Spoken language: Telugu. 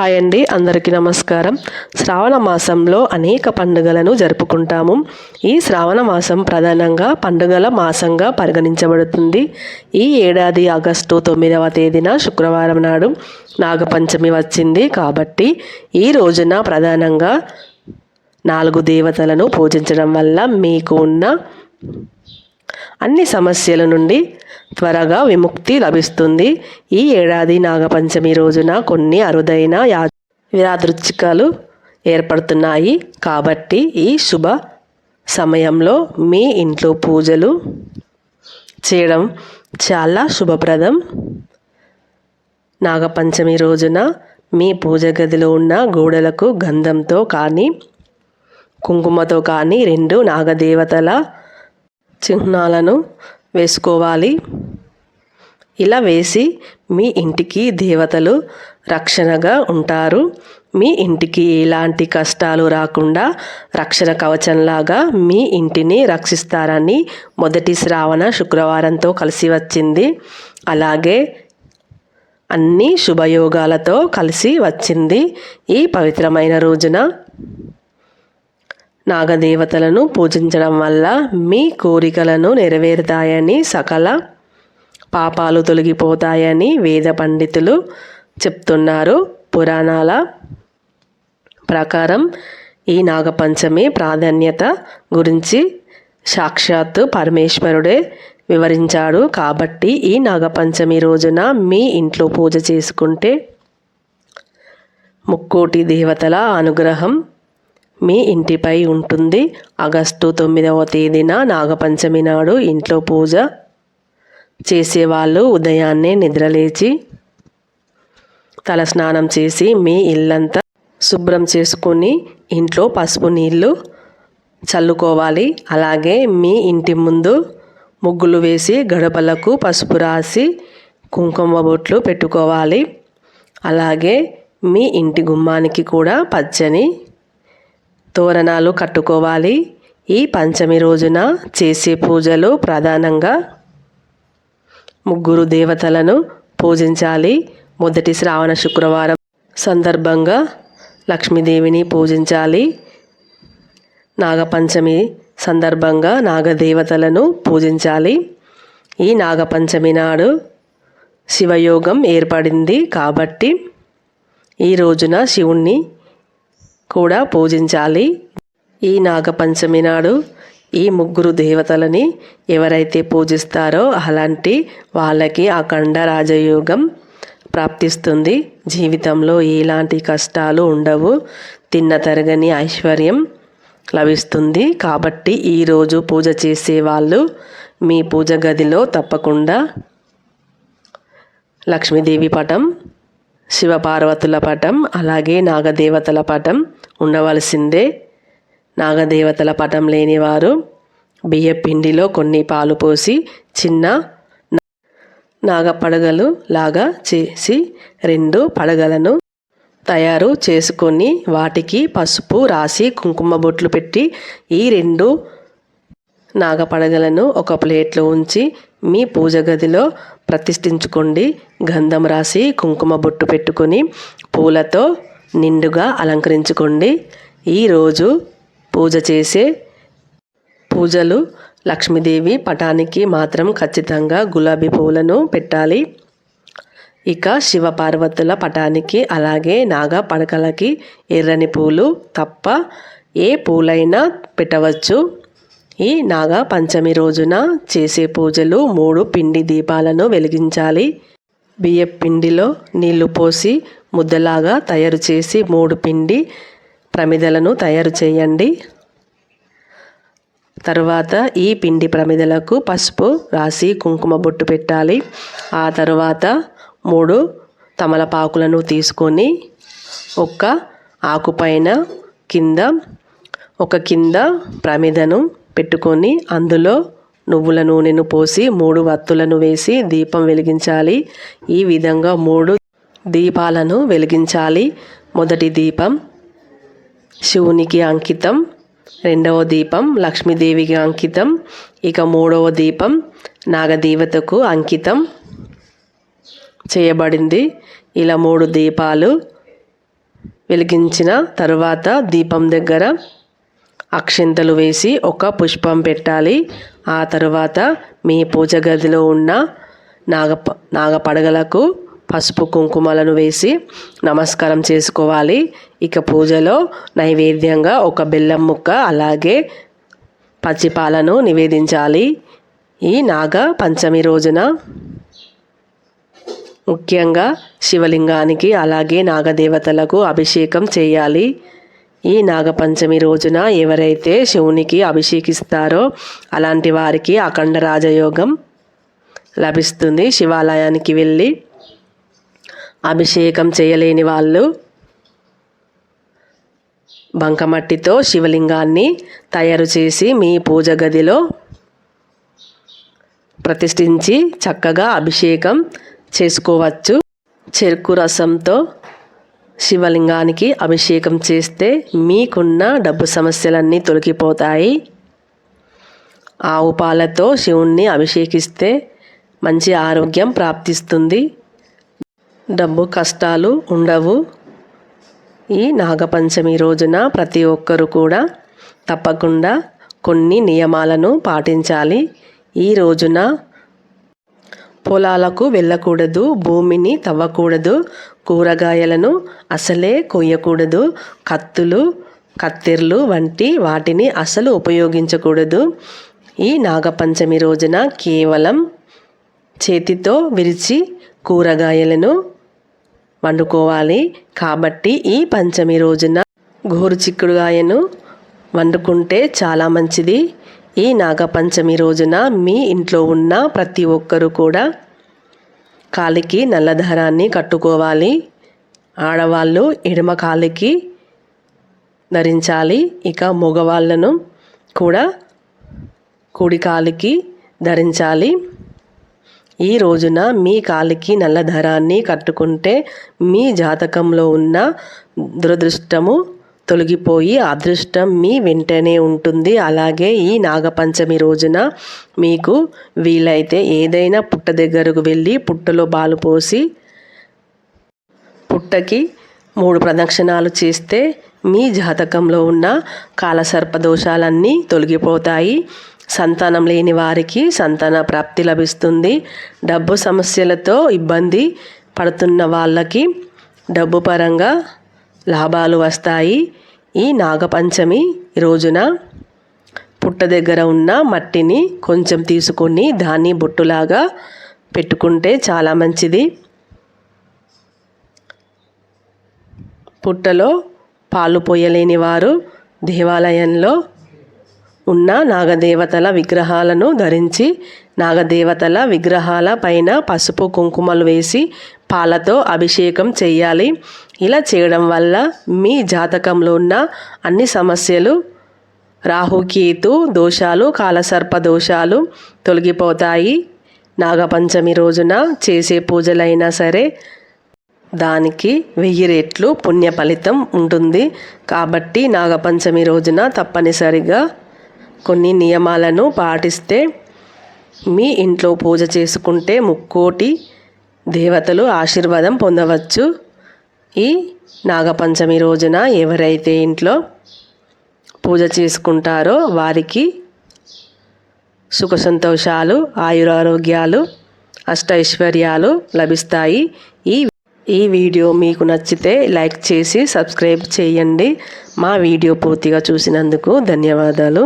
హాయ్ అండి అందరికీ నమస్కారం. శ్రావణ మాసంలో అనేక పండుగలను జరుపుకుంటాము. ఈ శ్రావణ మాసం ప్రధానంగా పండుగల మాసంగా పరిగణించబడుతుంది. ఈ ఏడాది ఆగస్టు తొమ్మిదవ తేదీన శుక్రవారం నాడు నాగపంచమి వచ్చింది కాబట్టి ఈ రోజున ప్రధానంగా నాలుగు దేవతలను పూజించడం వల్ల మీకు ఉన్న అన్ని సమస్యల నుండి త్వరగా విముక్తి లభిస్తుంది. ఈ ఏడాది నాగపంచమి రోజున కొన్ని అరుదైన యా యాదృచ్ఛికాలు ఏర్పడుతున్నాయి. కాబట్టి ఈ శుభ సమయంలో మీ ఇంట్లో పూజలు చేయడం చాలా శుభప్రదం. నాగపంచమి రోజున మీ పూజ గదిలో ఉన్న గోడలకు గంధంతో కానీ కుంకుమతో కానీ రెండు నాగదేవతల చిహ్నాలను వేసుకోవాలి. ఇలా వేసి మీ ఇంటికి దేవతలు రక్షణగా ఉంటారు. మీ ఇంటికి ఎలాంటి కష్టాలు రాకుండా రక్షణ కవచంలాగా మీ ఇంటిని రక్షిస్తారని మొదటి శ్రావణ శుక్రవారంతో కలిసి వచ్చింది. అలాగే అన్ని శుభయోగాలతో కలిసి వచ్చింది ఈ పవిత్రమైన రోజున. నాగదేవతలను పూజించడం వల్ల మీ కోరికలను నెరవేరుతాయని సకల పాపాలు తొలగిపోతాయని వేద పండితులు చెప్తున్నారు. పురాణాల ప్రకారం ఈ నాగపంచమి ప్రాధాన్యత గురించి సాక్షాత్తు పరమేశ్వరుడే వివరించాడు. కాబట్టి ఈ నాగపంచమి రోజున మీ ఇంట్లో పూజ చేసుకుంటే ముక్కోటి దేవతల అనుగ్రహం మీ ఇంటిపై ఉంటుంది. ఆగస్టు తొమ్మిదవ తేదీన నాగపంచమి నాడు ఇంట్లో పూజ చేసేవాళ్ళు ఉదయాన్నే నిద్రలేచి తలస్నానం చేసి మీ ఇల్లంతా శుభ్రం చేసుకొని ఇంట్లో పసుపు నీళ్ళు చల్లుకోవాలి. అలాగే మీ ఇంటి ముందు ముగ్గులు వేసి గడపలకు పసుపు రాసి కుంకుమ బొట్లు పెట్టుకోవాలి. అలాగే మీ ఇంటి గుమ్మానికి కూడా పచ్చని తోరణాలు కట్టుకోవాలి. ఈ పంచమి రోజున చేసే పూజలు ప్రధానంగా ముగ్గురు దేవతలను పూజించాలి. మొదటి శ్రావణ శుక్రవారం సందర్భంగా లక్ష్మీదేవిని పూజించాలి. నాగపంచమి సందర్భంగా నాగదేవతలను పూజించాలి. ఈ నాగపంచమి నాడు శివయోగం ఏర్పడింది కాబట్టి ఈ రోజున శివుణ్ణి కూడా పూజించాలి. ఈ నాగపంచమి నాడు ఈ ముగ్గురు దేవతలని ఎవరైతే పూజిస్తారో అలాంటి వాళ్ళకి అఖండ రాజయోగం ప్రాప్తిస్తుంది. జీవితంలో ఎలాంటి కష్టాలు ఉండవు. తిన్న తరగని ఐశ్వర్యం లభిస్తుంది. కాబట్టి ఈరోజు పూజ చేసే వాళ్ళు మీ పూజ గదిలో తప్పకుండా లక్ష్మీదేవి పటం శివపార్వతుల పటం అలాగే నాగదేవతల పటం ఉండవలసిందే. నాగదేవతల పటం లేనివారు బియ్య పిండిలో కొన్ని పాలు పోసి చిన్న నాగపడగలు లాగా చేసి రెండు పడగలను తయారు చేసుకొని వాటికి పసుపు రాసి కుంకుమ బొట్లు పెట్టి ఈ రెండు నాగపడగలను ఒక ప్లేట్లో ఉంచి మీ పూజ గదిలో ప్రతిష్ఠించుకోండి. గంధం రాసి కుంకుమ బొట్టు పెట్టుకొని పూలతో నిండుగా అలంకరించుకోండి. ఈరోజు పూజ చేసే పూజలు లక్ష్మీదేవి పటానికి మాత్రం ఖచ్చితంగా గులాబీ పూలను పెట్టాలి. ఇక శివపార్వతుల పటానికి అలాగే నాగ పడకలకి ఎర్రని పూలు తప్ప ఏ పూలైనా పెట్టవచ్చు. ఈ నాగ పంచమి రోజున చేసే పూజలు మూడు పిండి దీపాలను వెలిగించాలి. బియ్య పిండిలో నీళ్ళు పోసి ముద్దలాగా తయారు చేసి మూడు పిండి ప్రమిదలను తయారు చేయండి. తరువాత ఈ పిండి ప్రమిదలకు పసుపు రాసి కుంకుమ బొట్టు పెట్టాలి. ఆ తర్వాత మూడు తమలపాకులను తీసుకొని ఒక ఆకుపైన కింద ఒక కింద ప్రమిదను పెట్టుకొని అందులో నువ్వుల నూనెను పోసి మూడు వత్తులను వేసి దీపం వెలిగించాలి. ఈ విధంగా మూడు దీపాలను వెలిగించాలి. మొదటి దీపం శివునికి అంకితం. రెండవ దీపం లక్ష్మీదేవికి అంకితం. ఇక మూడవ దీపం నాగదేవతకు అంకితం. చేయబడింది. ఇలా మూడు దీపాలు వెలిగించిన తరువాత దీపం దగ్గర అక్షింతలు వేసి ఒక పుష్పం పెట్టాలి. ఆ తరువాత మీ పూజ గదిలో ఉన్న నాగ నాగపడగలకు పసుపు కుంకుమలను వేసి నమస్కారం చేసుకోవాలి. ఇక పూజలో నైవేద్యంగా ఒక బెల్లం ముక్క అలాగే పచ్చిపాలను నివేదించాలి. ఈ నాగ పంచమి రోజున ముఖ్యంగా శివలింగానికి అలాగే నాగదేవతలకు అభిషేకం చేయాలి. ఈ నాగపంచమి రోజున ఎవరైతే శివునికి అభిషేకిస్తారో అలాంటి వారికి అఖండ రాజయోగం లభిస్తుంది. శివాలయానికి వెళ్ళి అభిషేకం చేయలేని వాళ్ళు బంకమట్టితో శివలింగాన్ని తయారు చేసి మీ పూజ గదిలో ప్రతిష్ఠించి చక్కగా అభిషేకం చేసుకోవచ్చు. చెరుకు రసంతో శివలింగానికి అభిషేకం చేస్తే మీకున్న డబ్బు సమస్యలన్నీ తొలగిపోతాయి. ఆవు పాలతో శివుణ్ణి అభిషేకిస్తే మంచి ఆరోగ్యం ప్రాప్తిస్తుంది. డబ్బు కష్టాలు ఉండవు. ఈ నాగపంచమి రోజున ప్రతి ఒక్కరు కూడా తప్పకుండా కొన్ని నియమాలను పాటించాలి. ఈ రోజున పొలాలకు వెళ్ళకూడదు భూమిని తవ్వకూడదు కూరగాయలను అసలే కొయ్యకూడదు కత్తులు కత్తెర్లు వంటి వాటిని అసలు ఉపయోగించకూడదు. ఈ నాగపంచమి రోజున కేవలం చేతితో విరిచి కూరగాయలను వండుకోవాలి. కాబట్టి ఈ పంచమి రోజున గోరు చిక్కుడుగాయను వండుకుంటే చాలా మంచిది. ఈ నాగపంచమి రోజున మీ ఇంట్లో ఉన్న ప్రతి ఒక్కరూ కూడా కాలికి నల్లధారాన్ని కట్టుకోవాలి. ఆడవాళ్ళు ఎడమ కాలికి ధరించాలి. ఇక మగవాళ్ళను కూడా కుడి కాలికి ధరించాలి. ఈ రోజున మీ కాలికి నల్లధరాన్ని కట్టుకుంటే మీ జాతకంలో ఉన్న దురదృష్టము తొలగిపోయి అదృష్టం మీ వెంటనే ఉంటుంది. అలాగే ఈ నాగపంచమి రోజున మీకు వీలైతే ఏదైనా పుట్ట దగ్గరకు వెళ్ళి పుట్టలో బాలు పోసి పుట్టకి మూడు ప్రదక్షిణాలు చేస్తే మీ జాతకంలో ఉన్న కాలసర్ప దోషాలన్నీ తొలగిపోతాయి. సంతానం లేని వారికి సంతాన ప్రాప్తి లభిస్తుంది. డబ్బు సమస్యలతో ఇబ్బంది పడుతున్న వాళ్ళకి డబ్బు పరంగా లాభాలు వస్తాయి. ఈ నాగపంచమి రోజున పుట్ట దగ్గర ఉన్న మట్టిని కొంచెం తీసుకొని దాన్ని బొట్టులాగా పెట్టుకుంటే చాలా మంచిది. పుట్టలో పాలు పోయలేని వారు దేవాలయంలో ఉన్న నాగదేవతల విగ్రహాలను ధరించి నాగదేవతల విగ్రహాల పైన పసుపు కుంకుమలు వేసి పాలతో అభిషేకం చేయాలి. ఇలా చేయడం వల్ల మీ జాతకంలో ఉన్న అన్ని సమస్యలు రాహుకేతు దోషాలు కాలసర్ప దోషాలు తొలగిపోతాయి. నాగపంచమి రోజున చేసే పూజలైనా సరే దానికి వెయ్యి రెట్లు పుణ్య ఫలితం ఉంటుంది. కాబట్టి నాగపంచమి రోజున తప్పనిసరిగా కొన్ని నియమాలను పాటిస్తే మీ ఇంట్లో పూజ చేసుకుంటే ముక్కోటి దేవతలు ఆశీర్వాదం పొందవచ్చు. ఈ నాగపంచమి రోజున ఎవరైతే ఇంట్లో పూజ చేసుకుంటారో వారికి సుఖ సంతోషాలు ఆయురారోగ్యాలు అష్టైశ్వర్యాలు లభిస్తాయి. ఈ ఈ వీడియో మీకు నచ్చితే లైక్ చేసి సబ్స్క్రైబ్ చేయండి. మా వీడియో పూర్తిగా చూసినందుకు ధన్యవాదాలు.